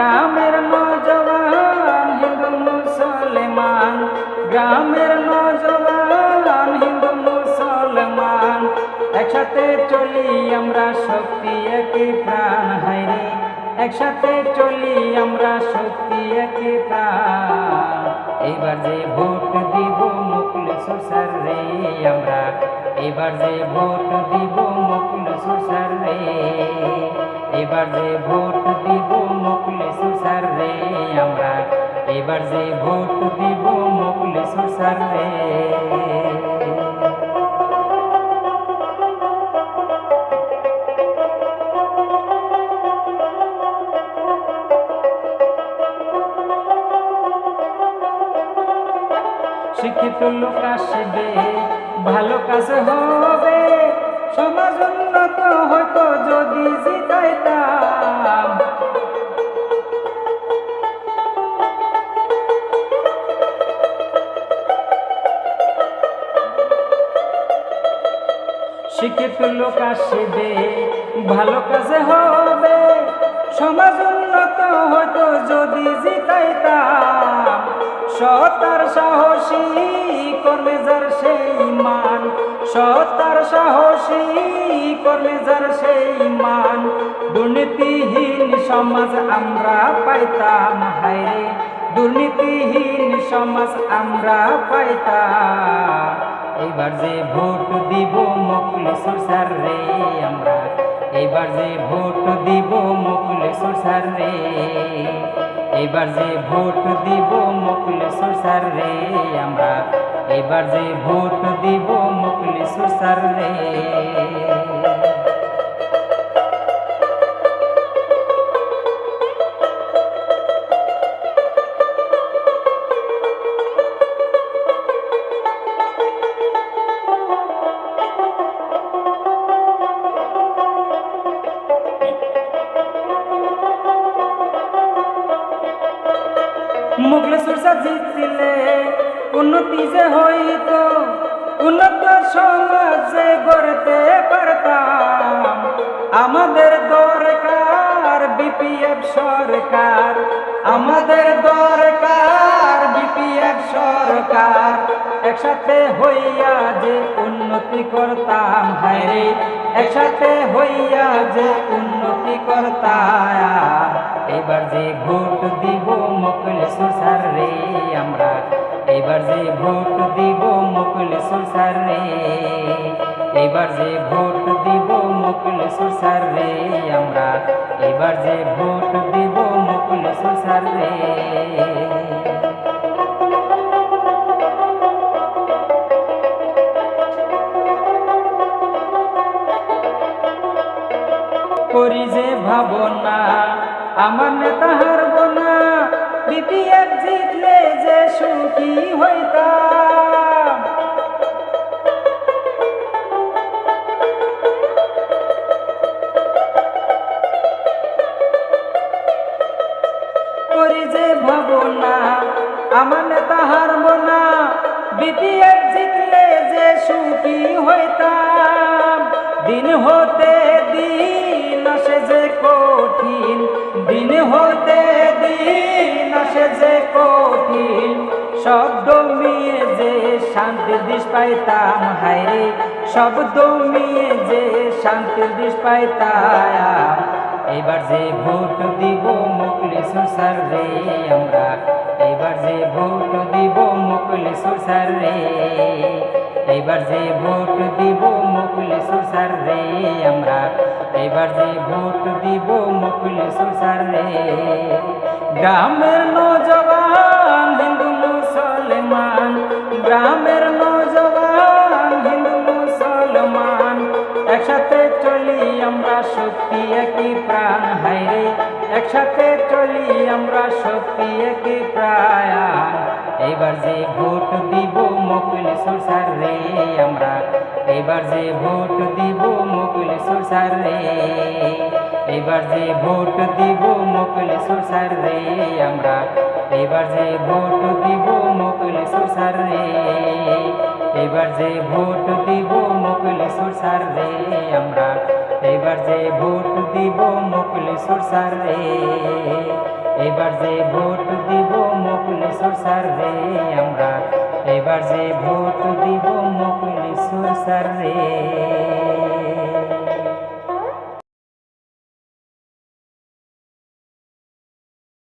গ্রামের নজওয়ান হিন্দু মুসলমান, গ্রামের নজওয়ান হিন্দু মুসলমান। একসাথে চলি আমরা শক্তি, একই প্রাণ হাইরে একসাথে চলি আমরা শক্তি, একই প্রাণ। এবার যে ভোট দিব মুকুল সুসার রে আমরা, এবার যে ভোট দিব মুকুল সুসার রে। এবার যে ভোট দিব এবার যে ভোট দিব মুকুল সুসার শিক্ষিত লোক আসবে, ভালো কাজ হবে। সমাজ উন্নত হতো যদি জিতাইতাম। শিক্ষিত লোক আসবে, ভালো কাজে হবে। সমাজ উন্নত হতো যদি জিতাইতাম। সতার সাহসী কর্মে যার সেই মান। সতার সাহসী কর্মে যার সেই মান। দুর্নীতিহীন সমাজ আমরা পাইতাম, হায়রে। দুর্নীতিহীন সমাজ আমরা পাইতাম। এবার যে ভোট দিব এবার যে ভোট দিব মুকুল সুসার রে, এবার যে ভোট দিব মুকুল সুসার রে, আমরা এবার যে ভোট দিব মুকুল সুসার রে। জিতলে উন্নতি যে হইত, উন্নত সমাজে গড়তে পারতাম। আমাদের দরকার বিপিএফ সরকার, আমাদের দরকার বিপিএফ সরকার। একসাথে হইয়া যে উন্নতি করতাম হায়রে একসাথে হইয়া যে উন্নতি করতাম। এবার যে ভোট দিব মুকুল সুসার রে এবার যে ভোট দিব মুকুল সুসার রে, এবার যে ভোট দিব মুকুল সুসার রে, আমরা এবার যে ভোট দিব মুকুল সুসার রে। করি যে ভাবনা, আমার নেতা হারব না বিপিএফ জিতলে করি যে ভাবনা, আমার নেতা হারব না বিপিএফ জিতলে যে সুখী হইতাম। দিন হতে দিন আসে যে কঠিন, দিন হতে দিন আসে যে কঠিন। শব্দ মিয়ে যে শান্তির দিশ পাইতাম হায়রে শব্দ মিয়ে যে শান্তির দিশ পাইতাম। এবার যে ভোট দিব মুকলি রে আমরা এবার যে ভোট দিব মুকলি সুসার রে এবার যে ভোট দিব মুকুল সুসার রে আমরা এবার যে ভোট দিব মুকুল সুসার রে গ্রামের নজওয়ান শক্তি একই প্রাণ হাইরে একসাথে চলি আমরা শক্তি একই প্রাণ এবার যে ভোট দিব মুকুল সুরসার রে, আমরা এবার যে ভোট দিব মুকুল সুরসার রে। এবার যে ভোট দিব মুকুল সুরসার রে, আমরা এবার যে ভোট দিব মুকুল সুরসার রে। এবার যে ভোট দিব মুকুল সুরসার রে, আমরা এবার যে ভোট দিব মুকুল সুরসার রে এবার যে ভোট দিব মুকলিসুর স্যার রে, আমরা এবার যে ভোট দিব মুকলিসুর স্যার রে।